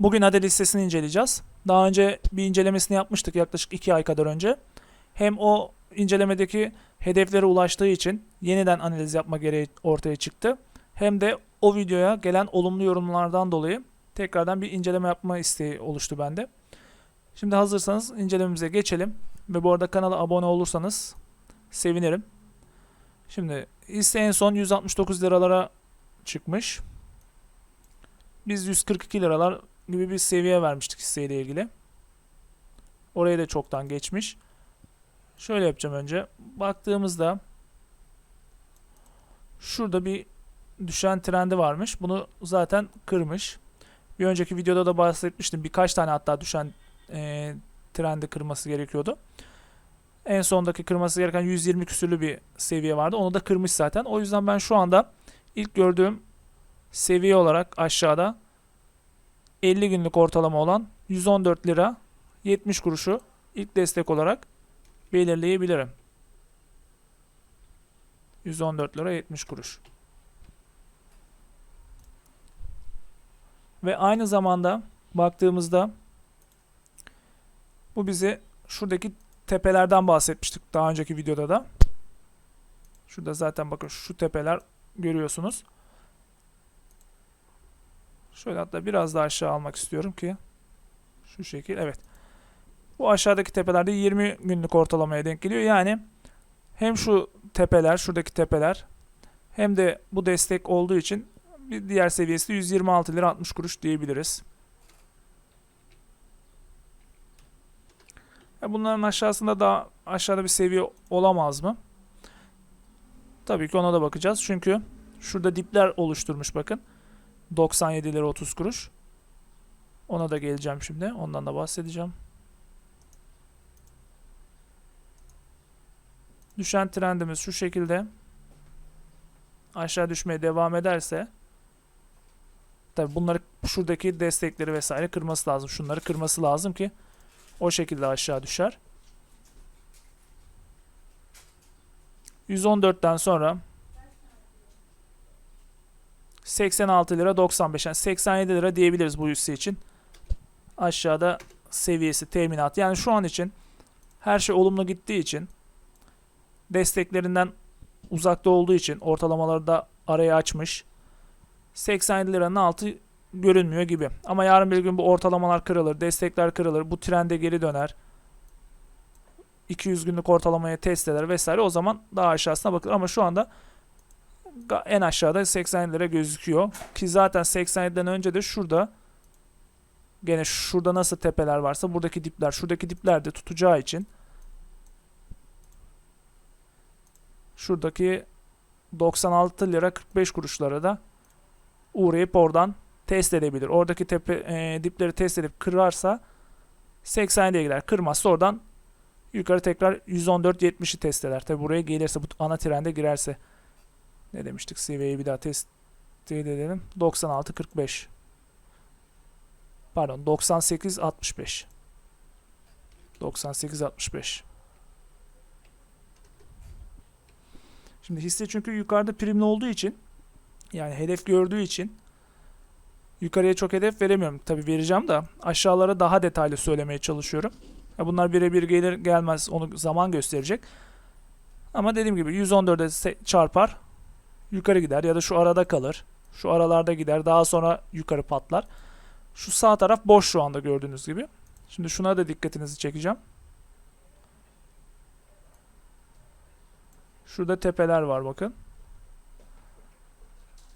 Bugün adet listesini inceleyeceğiz. Daha önce bir incelemesini yapmıştık yaklaşık 2 ay kadar önce. Hem o incelemedeki hedeflere ulaştığı için yeniden analiz yapma gereği ortaya çıktı. Hem de o videoya gelen olumlu yorumlardan dolayı tekrardan bir inceleme yapma isteği oluştu bende. Şimdi hazırsanız incelememize geçelim. Ve bu arada kanala abone olursanız sevinirim. Şimdi hisse en son 169 liralara çıkmış. Biz 142 liralar gibi bir seviye vermiştik hisseyle ilgili. Oraya da çoktan geçmiş. Şöyle yapacağım önce. Baktığımızda şurada bir düşen trendi varmış. Bunu zaten kırmış. Bir önceki videoda da bahsetmiştim. Birkaç tane hatta düşen e, trendi kırması gerekiyordu. En sondaki kırması gereken 120 küsürlü bir seviye vardı. Onu da kırmış zaten. O yüzden ben şu anda ilk gördüğüm seviye olarak aşağıda 50 günlük ortalama olan 114 lira 70 kuruşu ilk destek olarak belirleyebilirim. 114 lira 70 kuruş. Ve aynı zamanda baktığımızda bu bizi şuradaki tepelerden bahsetmiştik daha önceki videoda da. Şurada zaten bakın şu tepeler görüyorsunuz. Şöyle hatta biraz daha aşağı almak istiyorum ki şu şekil evet. Bu aşağıdaki tepelerde 20 günlük ortalamaya denk geliyor. Yani hem şu tepeler, şuradaki tepeler hem de bu destek olduğu için bir diğer seviyesi de 126 lira 60 kuruş diyebiliriz. Bunların aşağısında daha aşağıda bir seviye olamaz mı? Tabii ki ona da bakacağız. Çünkü şurada dipler oluşturmuş bakın. 97 lira 30 kuruş. Ona da geleceğim şimdi. Ondan da bahsedeceğim. Düşen trendimiz şu şekilde. Aşağı düşmeye devam ederse tabi bunları şuradaki destekleri vesaire kırması lazım. Şunları kırması lazım ki o şekilde aşağı düşer. 114'ten sonra 86 lira 95 yani 87 lira diyebiliriz bu hisse için. Aşağıda seviyesi teminat. Yani şu an için her şey olumlu gittiği için desteklerinden uzakta olduğu için ortalamaları da araya açmış. 87 liranın altı görünmüyor gibi. Ama yarın bir gün bu ortalamalar kırılır, destekler kırılır, bu trende geri döner. 200 günlük ortalamaya test eder vesaire o zaman daha aşağısına bakılır ama şu anda en aşağıda 80 lira gözüküyor. Ki zaten 87'den önce de şurada gene şurada nasıl tepeler varsa buradaki dipler şuradaki dipler de tutacağı için şuradaki 96 lira 45 kuruşlara da uğrayıp oradan test edebilir. Oradaki tepe e, dipleri test edip kırarsa 87'ye gider. Kırmazsa oradan yukarı tekrar 114.70'i test eder. Tabi buraya gelirse bu ana trende girerse ne demiştik seviyeyi bir daha test edelim. 96.45 pardon 98.65 98.65 Şimdi hisse çünkü yukarıda primli olduğu için yani hedef gördüğü için yukarıya çok hedef veremiyorum. Tabi vereceğim de aşağılara daha detaylı söylemeye çalışıyorum. Ya bunlar birebir gelir gelmez onu zaman gösterecek. Ama dediğim gibi 114'e se- çarpar yukarı gider ya da şu arada kalır. Şu aralarda gider daha sonra yukarı patlar. Şu sağ taraf boş şu anda gördüğünüz gibi. Şimdi şuna da dikkatinizi çekeceğim. Şurada tepeler var bakın.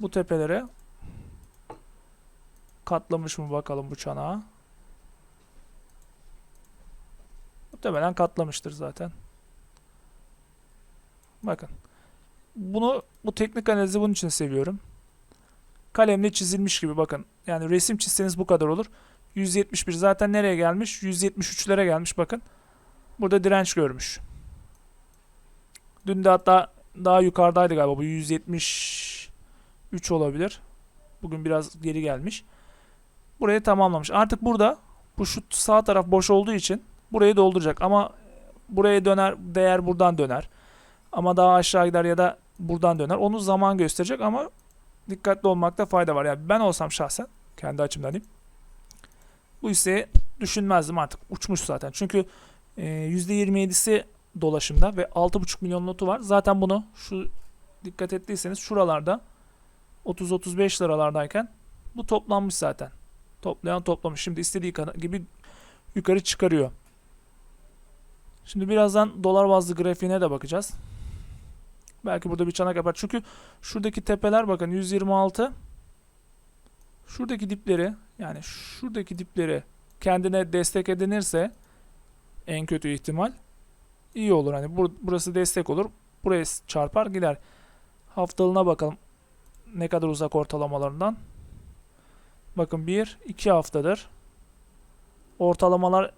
Bu tepelere katlamış mı bakalım bu çanağı. Muhtemelen katlamıştır zaten. Bakın. Bunu bu teknik analizi bunun için seviyorum. Kalemle çizilmiş gibi bakın. Yani resim çizseniz bu kadar olur. 171 zaten nereye gelmiş? 173'lere gelmiş bakın. Burada direnç görmüş. Dün de hatta daha yukarıdaydı galiba bu 173 olabilir. Bugün biraz geri gelmiş. Burayı tamamlamış. Artık burada bu şu sağ taraf boş olduğu için burayı dolduracak ama buraya döner değer buradan döner. Ama daha aşağı gider ya da buradan döner. Onu zaman gösterecek ama dikkatli olmakta fayda var. Yani ben olsam şahsen kendi açımdan diyeyim. Bu hisseyi düşünmezdim artık. Uçmuş zaten. Çünkü e, %27'si dolaşımda ve 6,5 milyon notu var. Zaten bunu şu dikkat ettiyseniz şuralarda 30-35 liralardayken bu toplanmış zaten. Toplayan toplamış. Şimdi istediği gibi yukarı çıkarıyor. Şimdi birazdan dolar bazlı grafiğine de bakacağız. Belki burada bir çanak yapar. Çünkü şuradaki tepeler bakın 126 şuradaki dipleri yani şuradaki dipleri kendine destek edinirse en kötü ihtimal iyi olur. Hani bur- burası destek olur. Buraya çarpar gider. Haftalığına bakalım ne kadar uzak ortalamalarından. Bakın 1 2 haftadır. Ortalamalar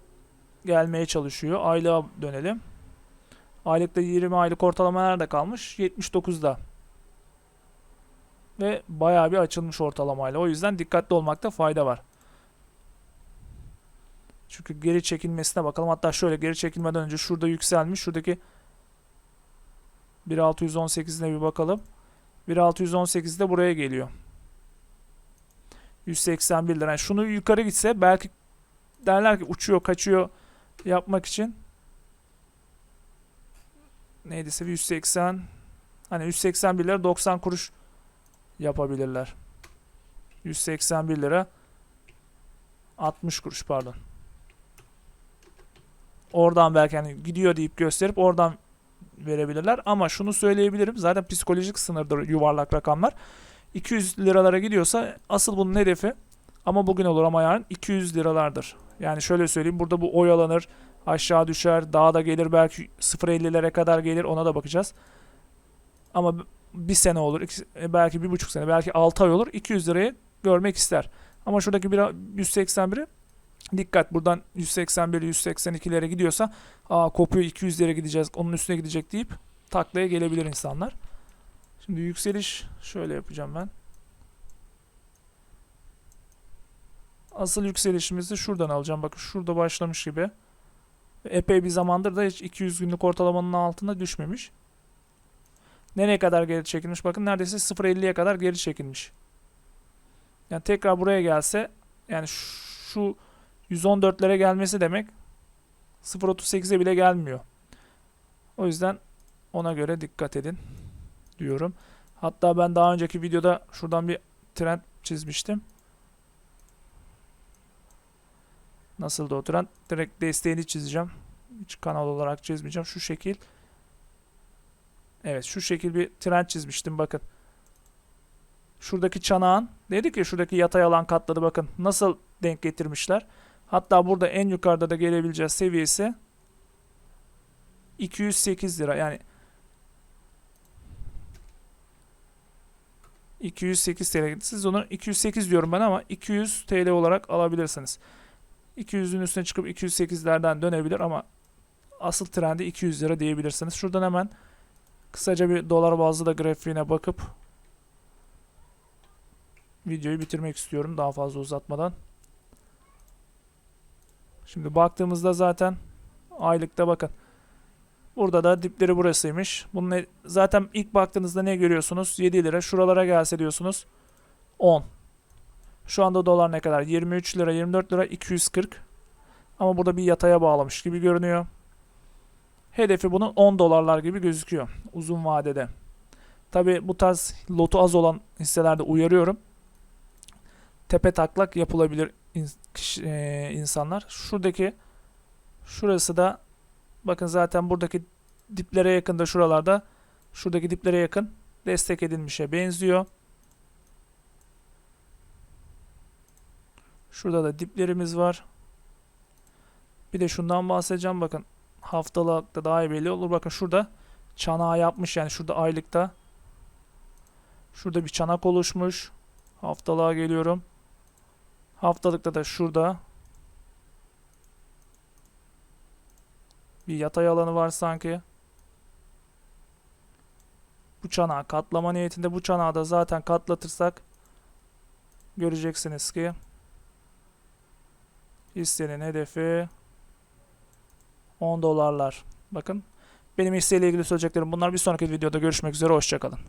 gelmeye çalışıyor. Aylığa dönelim. Aylıkta 20 aylık ortalama nerede kalmış? 79'da. Ve bayağı bir açılmış ortalamayla. O yüzden dikkatli olmakta fayda var. Çünkü geri çekilmesine bakalım. Hatta şöyle geri çekilmeden önce şurada yükselmiş. Şuradaki 1618'ine bir bakalım. 1618 de buraya geliyor. 181 lira. Yani şunu yukarı gitse belki derler ki uçuyor kaçıyor yapmak için neydi 180 hani 181 lira 90 kuruş yapabilirler. 181 lira 60 kuruş pardon. Oradan belki hani gidiyor deyip gösterip oradan verebilirler. Ama şunu söyleyebilirim. Zaten psikolojik sınırdır yuvarlak rakamlar. 200 liralara gidiyorsa asıl bunun hedefi ama bugün olur ama yarın 200 liralardır. Yani şöyle söyleyeyim burada bu oyalanır aşağı düşer daha da gelir belki 0.50'lere kadar gelir ona da bakacağız. Ama bir sene olur e, belki bir buçuk sene belki 6 ay olur 200 lirayı görmek ister. Ama şuradaki bir 181'i dikkat buradan 181 182'lere gidiyorsa aa kopuyor 200'lere gideceğiz onun üstüne gidecek deyip taklaya gelebilir insanlar. Şimdi yükseliş şöyle yapacağım ben. Asıl yükselişimizi şuradan alacağım. Bakın şurada başlamış gibi. Epey bir zamandır da hiç 200 günlük ortalamanın altında düşmemiş. Nereye kadar geri çekilmiş? Bakın neredeyse 0.50'ye kadar geri çekilmiş. Yani tekrar buraya gelse yani şu 114'lere gelmesi demek 0.38'e bile gelmiyor. O yüzden ona göre dikkat edin diyorum. Hatta ben daha önceki videoda şuradan bir trend çizmiştim. Nasıldı o trend? Direkt desteğini çizeceğim. Hiç kanal olarak çizmeyeceğim. Şu şekil. Evet şu şekil bir trend çizmiştim bakın. Şuradaki çanağın dedik ya şuradaki yatay alan katladı bakın. Nasıl denk getirmişler. Hatta burada en yukarıda da gelebileceğiz seviyesi 208 lira. Yani 208 TL. Siz onu 208 diyorum ben ama 200 TL olarak alabilirsiniz. 200'ün üstüne çıkıp 208'lerden dönebilir ama asıl trendi 200 lira diyebilirsiniz. Şuradan hemen kısaca bir dolar bazlı da grafiğine bakıp videoyu bitirmek istiyorum daha fazla uzatmadan. Şimdi baktığımızda zaten aylıkta bakın. Burada da dipleri burasıymış. Bunun ne- zaten ilk baktığınızda ne görüyorsunuz? 7 lira. Şuralara gelse diyorsunuz 10. Şu anda dolar ne kadar? 23 lira, 24 lira, 240. Ama burada bir yataya bağlamış gibi görünüyor. Hedefi bunun 10 dolarlar gibi gözüküyor uzun vadede. Tabi bu tarz lotu az olan hisselerde uyarıyorum. Tepe taklak yapılabilir eee, insanlar. Şuradaki şurası da bakın zaten buradaki diplere yakında şuralarda şuradaki diplere yakın destek edilmişe benziyor. Şurada da diplerimiz var. Bir de şundan bahsedeceğim bakın. Haftalıkta daha iyi belli olur. Bakın şurada çanağı yapmış yani şurada aylıkta. Şurada bir çanak oluşmuş. Haftalığa geliyorum. Haftalıkta da şurada bir yatay alanı var sanki. Bu çanağı katlama niyetinde bu çanağı da zaten katlatırsak göreceksiniz ki hissenin hedefi 10 dolarlar. Bakın benim hisseyle ilgili söyleyeceklerim bunlar. Bir sonraki videoda görüşmek üzere. Hoşçakalın.